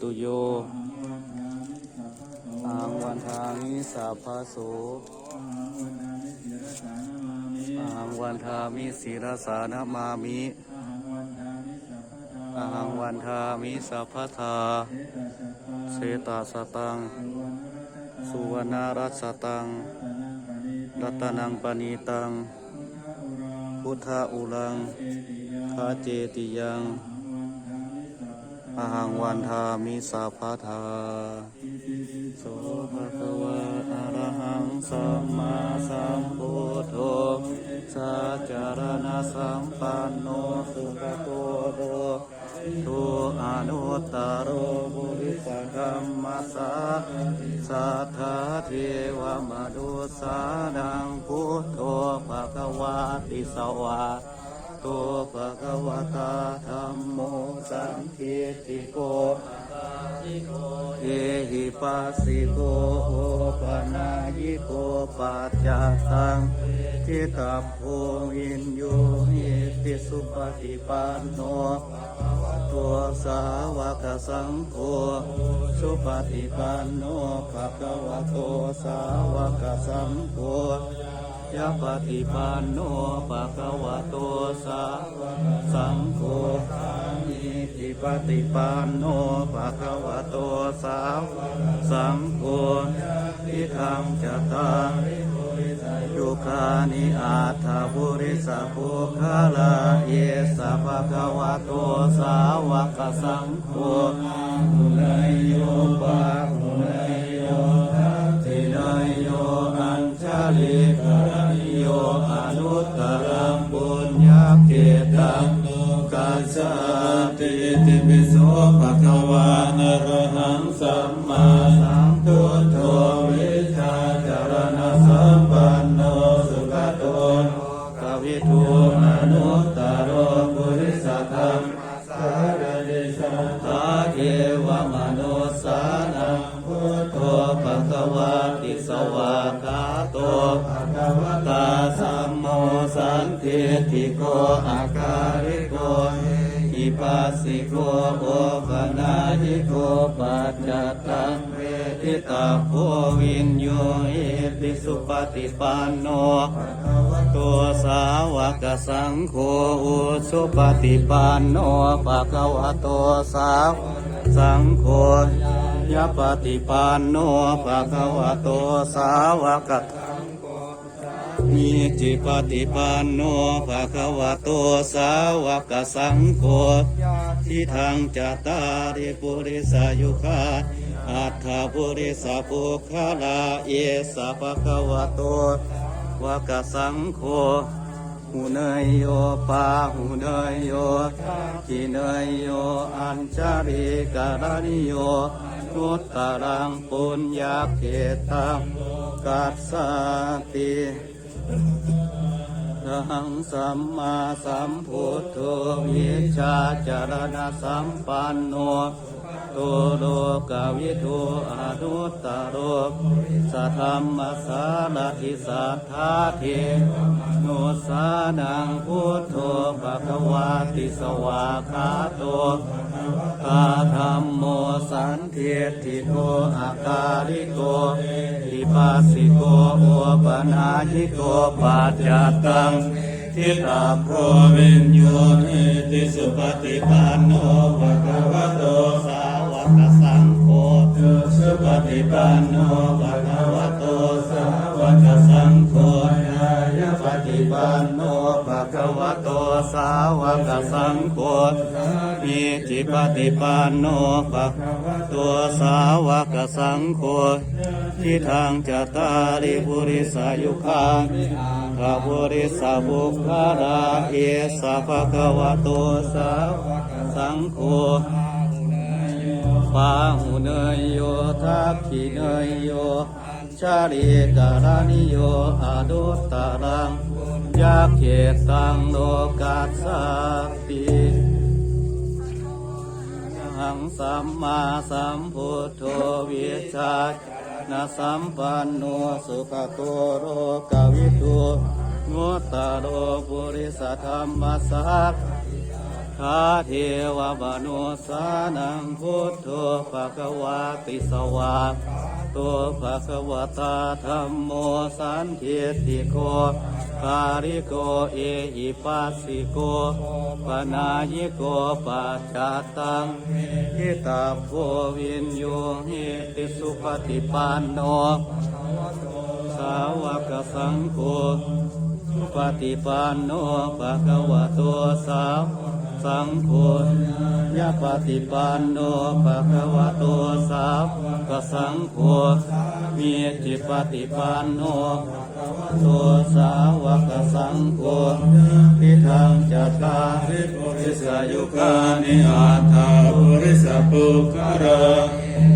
ตุโยอังวันทามิสัพพะโสอังวันทามิศิรสานามามิอังวันทามิสัพพทาเสตาสตัง สุวรรณรัสตัง รัตนังปณีตัง พุทธอุลังคาเจติยัง อหังวันทามิสัพพทาโสภะคะวะอะระหังสัมมาสัมพุทโธสัจจารณะสัมปันโนสุขโตโตทุอนุตตโรบุริสธรรมสาสัทธาเทวมนุสานังพุทโธภะคะวะติสวา ตัวภะคะวตาธรรมโมสันทิติโกเอหิปัสสิโกโอปะนายิโกปัจจตังทิตัพโพวินโยหิติสุปฏิปันโนตัวสาวกสังโฆสุปฏิปันโนภะคะวะโตสาวกสังโฆ ยะปฏิปันโนภะคะวะโตสาวสังโฆอิติปฏิปันโนภะคะวะโตสาวกสังโฆทิทางจัตตายุคานิอาถาบุริสภูคาลาเยสะภะคะวะโตสาวกสังโฆ ติโกอาการิโกอิปัสสิโกโอปนายิโกปัจจตังเวทิตาโพวินโยเอติสุปฏิปันโนตัวสาวกสังโฆอุสุปฏิปันโนภะคะวะโตสาวสังโฆยปฏิปันโนภะคะวะโตสาวกัง มีจิปฏิปันโนภะคะวะโตสาวกสังโฆที่ทางจตาริปุริสายุคาอัฏฐปุริสาปุคาลาเอสะภะคะวะโตวะกสังโฆหูเนยโยปาหูเนยโยกิเนยโยอัญชาริการณิโยนุตตรังปุญญาเขตังกัสสติ หังสัมมาสัมพุทโธวิชาจารณะสัมปันโน ตุโลกาวิทูอนุตตรโรสัทธรรมสารทิสัทธาเทโนสานังพุทโธภะคะวาติสวาคาโตตาธรรมโมสันเทติโกอาการิโกอิปัสสิโกโอปนายิโกปัจจตังทิตาโพวิญโยนิติสุปฏิปันโนภะคะวะโตส สุปฏิปันโนภะคะวะโตสาวกสังโฆญายปฏิปันโนภะคะวะโตสาวกสังโฆมีจิปฏิปันโนภะคะวะโตสาวกสังโฆที่ทางจตาริปุริสายุคาขะบุริสาบุคคาราเอสะภะคะวะโตสาวกสังโฆ ปาหุเนยโยทักขิเนยโยชาลิการานิโยอดุตตรังยาเขตตังโลกัสสติหังสัมมาสัมพุทโธวิชานาสัมปันโนสุขโตโรกวิทูมุตตาโรปุริสธรรมสัก คาเทวมนุสานังพุทโธภะคะวาติสวาตัวภะคะวตาธรรมโมสันเทติโกคาริโกเอหิปัสสิโกปนายิโกปัจจตังหิตาโพวินโยหิติสุปฏิปันโนสาวกสังโฆปฏิปันโนภะคะวะโตสาว สังโฆยะปฏิปันโนภะคะวะโตสาวกสังโฆมีจิปฏิปันโนภะคะวะโตสาวกสังโฆทิทังจัตตาริสายุกานิอัตถาปุริสปุคาระ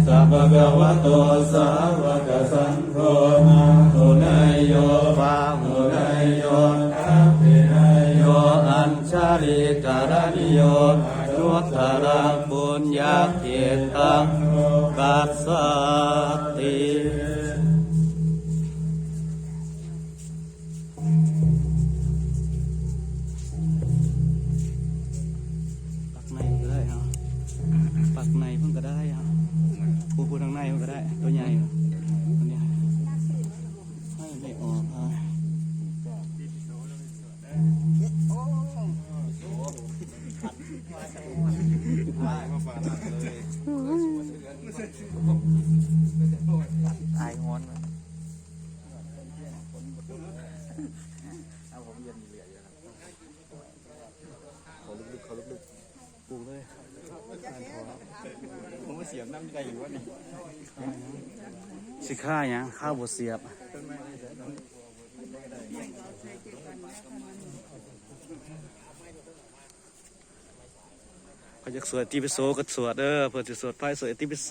สัพพะวะโตสาวกสังโฆนะโหนโยปา การิการณิโยนุตารังปุญญาเกตังกัสสติ เอาผมยันมีเหลืออยู่ครับเขาลึกๆเขาลึกๆปูเลยผมว่าเสียบน้ำใจอยู่วะนี่สิข้าเนี่ยข้าวบดเสียบก็อยากสวดติปิโสก็สวดเออเพื่อจะสวดไพ่สวดติปิโส